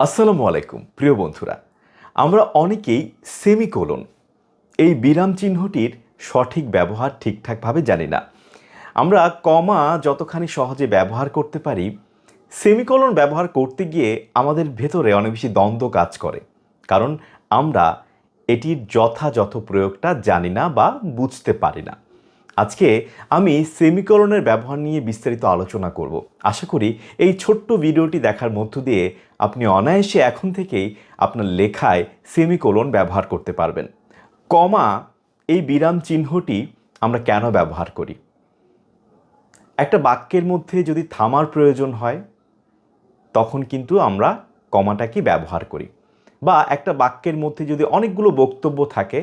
আসসালামু আলাইকুম, প্রিয় বন্ধুরা। আমরা অনেকেই সেমিকোলন, এই বিরাম চিহ্নটির সঠিক ব্যবহার ঠিকঠাকভাবে জানি না। আমরা কমা যতখানি সহজে ব্যবহার করতে পারি, সেমিকোলন ব্যবহার করতে গিয়ে আমাদের ভেতরে অনেক বেশি দ্বন্দ্ব কাজ করে। কারণ আমরা এটির যথাযথ প্রয়োগটা জানি না বা বুঝতে পারি না। আজকে আমি সেমিকোলনের ব্যবহার নিয়ে বিস্তারিত আলোচনা করব। আশা করি এই ছোট্ট ভিডিওটি দেখার মধ্য দিয়ে আপনি অনায়াসে এখন থেকেই আপনার লেখায় সেমিকোলন ব্যবহার করতে পারবেন। কমা, এই বিরাম চিহ্নটি আমরা কেন ব্যবহার করি? একটা বাক্যের মধ্যে যদি থামার প্রয়োজন হয়, তখন কিন্তু আমরা কমাটাকে ব্যবহার করি। বা একটা বাক্যের মধ্যে যদি অনেকগুলো বক্তব্য থাকে,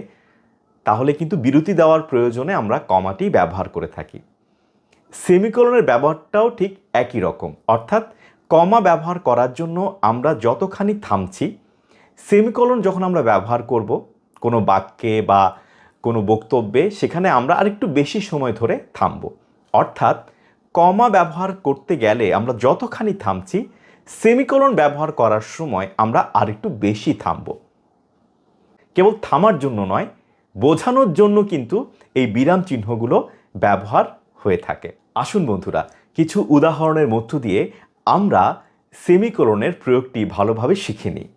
তাহলে কিন্তু বিরতি দেওয়ার প্রয়োজনে আমরা কমাটি ব্যবহার করে থাকি। সেমিকোলনের ব্যবহারটাও ঠিক একই রকম, অর্থাৎ কমা ব্যবহার করার জন্য আমরা যতখানি থামছি, সেমিকলন যখন আমরা ব্যবহার করব, কোনো বাক্যে বা কোনো বক্তব্যে, সেখানে আমরা আরেকটু বেশি সময় ধরে থামব। অর্থাৎ কমা ব্যবহার করতে গেলে আমরা যতখানি থামছি, সেমিকলন ব্যবহার করার সময় আমরা আরেকটু বেশি থামব। কেবল থামার জন্য নয়, বোঝানোর জন্য কিন্তু এই বিরাম চিহ্নগুলো ব্যবহার হয়ে থাকে। আসুন বন্ধুরা, কিছু উদাহরণের মধ্য দিয়ে আমরা সেমিকোলনের প্রয়োগটি ভালোভাবে শিখে নিই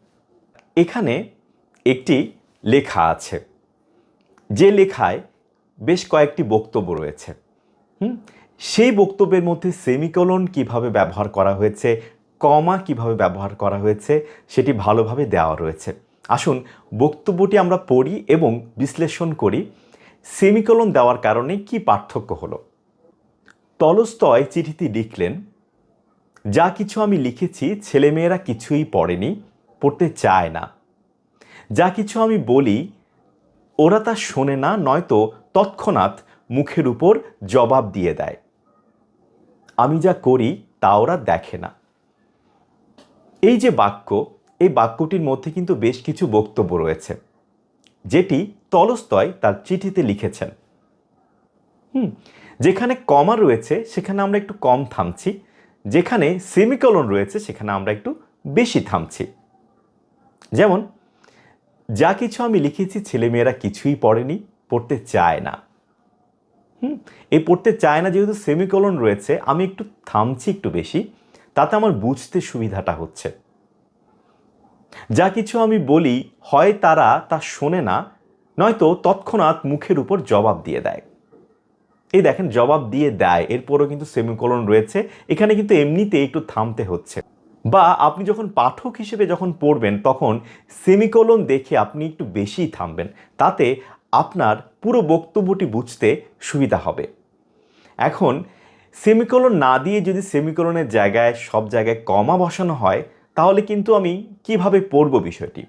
এখানে একটি লেখা আছে। যে লেখায় বেশ কয়েকটি বক্তব্য রয়েছে। সেই বক্তব্যের মধ্যে সেমিকোলন কীভাবে ব্যবহার করা হয়েছে, কমা কীভাবে ব্যবহার করা হয়েছে, সেটি ভালোভাবে দেওয়া রয়েছে। আসুন বক্তব্যটি আমরা পড়ি এবং বিশ্লেষণ করি। সেমিকোলন দেওয়ার কারণে কি পার্থক্য হলো? তলস্তয় চিঠিটি লিখলেন যা কিছু আমি লিখেছি ছেলেমেয়েরা কিছুই পড়েনি, পড়তে চায় না। যা কিছু আমি বলি, ওরা তা শোনে না, নয়তো তৎক্ষণাৎ মুখের উপর জবাব দিয়ে দেয়। আমি যা করি, তা ওরা দেখে না। এই যে বাক্য, এই বাক্যটির মধ্যে কিন্তু বেশ কিছু বক্তব্য রয়েছে, যেটি তলস্তয় তার চিঠিতে লিখেছেন। হুম, যেখানে কমা রয়েছে, সেখানে আমরা একটু কম থামছি। যেখানে সেমিকলন রয়েছে, সেখানে আমরা একটু বেশি থামছি। যেমন, যা কিছু আমি লিখেছি ছেলেমেয়েরা কিছুই পড়েনি, পড়তে চায় না। হুম, এই পড়তে চায় না যেহেতু সেমিকলন রয়েছে, আমি একটু থামছি একটু বেশি, তাতে আমার বুঝতে সুবিধাটা হচ্ছে। যা কিছু আমি বলি হয় তারা তা শোনে না, নয়তো তৎক্ষণাৎ মুখের উপর জবাব দিয়ে দেয়। এই দেখেন, জবাব দিয়ে দেয়। এরপরও কিন্তু সেমিকোলন রয়েছে। এখানে কিন্তু এমনিতে একটু থামতে হচ্ছে। বা আপনি যখন পাঠক হিসেবে যখন পড়বেন, তখন সেমিকোলন দেখে আপনি একটু বেশি থামবেন। তাতে আপনার পুরো বক্তব্যটি বুঝতে সুবিধা হবে। এখন, সেমিকোলন না দিয়ে যদি সেমিকোলনের জায়গায়, সব জায়গায় কমা বসানো হয়, তাহলে কিন্তু আমি কীভাবে পড়ব বিষয়টি?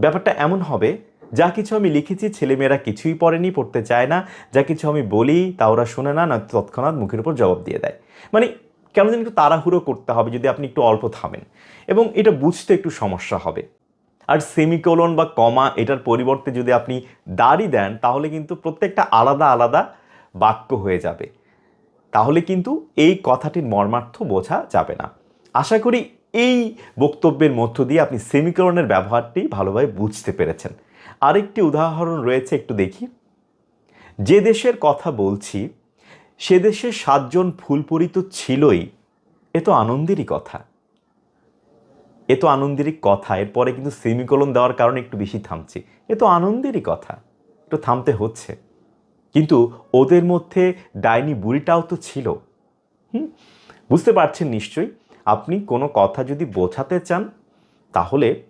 ব্যাপারটা এমন হবে যা কিছু আমি লিখেছি, ছেলেমেয়েরা কিছুই পড়েনি, পড়তে চায় না। যা কিছু আমি বলি, তা ওরা শোনে না, নয়তো তৎক্ষণাৎ মুখের উপর জবাব দিয়ে দেয়। মানে কেন যেন একটু তাড়াহুড়ো করতে হবে যদি আপনি একটু অল্প থামেন। এবং এটা বুঝতে একটু সমস্যা হবে। আর সেমিকোলন বা কমা এটার পরিবর্তে যদি আপনি দাড়ি দেন, তাহলে কিন্তু প্রত্যেকটা আলাদা আলাদা বাক্য হয়ে যাবে। তাহলে কিন্তু এই কথাটির মর্মার্থ বোঝা যাবে না। আশা করি এই বক্তব্যের মধ্য দিয়ে আপনি সেমিকরণের ব্যবহারটি ভালোভাবে বুঝতে পেরেছেন। আরেকটি উদাহরণ রয়েছে একটু দেখি। যে দেশের কথা বলছি, সে দেশে সাতজন ফুলপরি তো ছিলই, এ তো আনন্দেরই কথা। এ তো আনন্দেরই কথা, এরপরে কিন্তু সেমিকোলন দেওয়ার কারণে একটু বেশি থামছি। এ তো আনন্দেরই কথা, একটু থামতে হচ্ছে। কিন্তু ওদের মধ্যে ডাইনি বুড়িটাও তো ছিল। হুম? বুঝতে পারছেন নিশ্চয়ই? আপনি কোনো কথা যদি বোঝাতে চান, তাহলে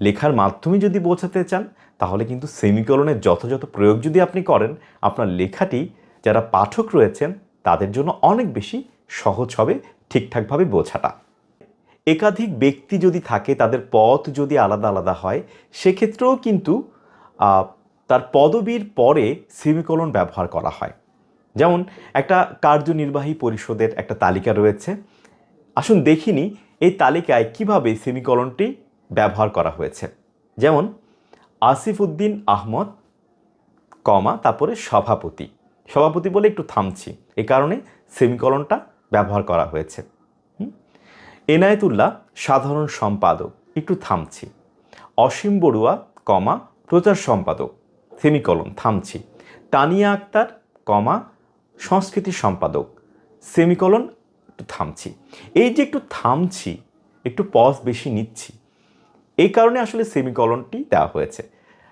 লেখার মাধ্যমে যদি বোঝাতে চান, তাহলে কিন্তু সেমিকলনের যথাযথ প্রয়োগ যদি আপনি করেন, আপনার লেখাটি যারা পাঠক রয়েছেন, তাদের জন্য অনেক বেশি সহজ হবে ঠিকঠাকভাবে বোঝাটা। একাধিক ব্যক্তি যদি থাকে, তাদের পথ যদি আলাদা আলাদা হয়, সেক্ষেত্রেও কিন্তু তার পদবীর পরে সেমিকলন ব্যবহার করা হয়। যেমন, একটা কার্যনির্বাহী পরিষদের একটা তালিকা রয়েছে। আসুন দেখিনি, এই তালিকায় কীভাবে সেমিকলনটি ব্যবহার করা হয়েছে। যেমন আসিফ উদ্দিন আহমদ, কমা, তারপরে সভাপতি। সভাপতি বলে একটু থামছি এই কারণে সেমিকলনটা ব্যবহার করা হয়েছে? এনায়েতুল্লাহ, সাধারণ সম্পাদক, একটু থামছি। অসীম বড়ুয়া, কমা, প্রচার সম্পাদক, সেমিকলন, থামছি। তানিয়া আক্তার, কমা, সংস্কৃতি সম্পাদক, সেমিকলন, একটু থামছি। এই যে একটু থামছি, একটু পজ বেশি নিচ্ছি এই কারণে আসলে সেমিকলনটি দেওয়া হয়েছে।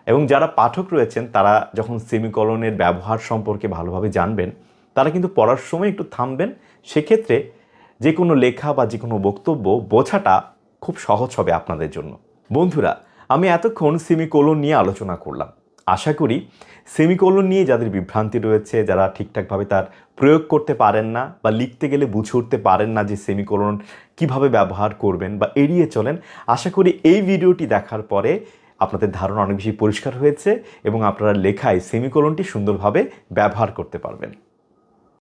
এবং যারা পাঠক রয়েছেন, তারা যখন সেমিকলনের ব্যবহার সম্পর্কে ভালোভাবে জানবেন, তারা কিন্তু পড়ার সময় একটু থামবেন। সেক্ষেত্রে যে কোনো লেখা বা যে কোনো বক্তব্য বোঝাটা খুব সহজ হবে আপনাদের জন্য। বন্ধুরা, আমি এতক্ষণ সেমিকোলন নিয়ে আলোচনা করলাম। আশা করি সেমিকোলন নিয়ে যাদের বিভ্রান্তি রয়েছে, যারা ঠিকঠাকভাবে তার প্রয়োগ করতে পারেন না বা লিখতে গেলে বুঝে উঠতে পারেন না যে সেমিকোলন কীভাবে ব্যবহার করবেন বা এড়িয়ে চলেন, আশা করি এই ভিডিওটি দেখার পরে আপনাদের ধারণা অনেক বেশি পরিষ্কার হয়েছে এবং আপনারা লেখায় সেমিকোলনটি সুন্দরভাবে ব্যবহার করতে পারবেন।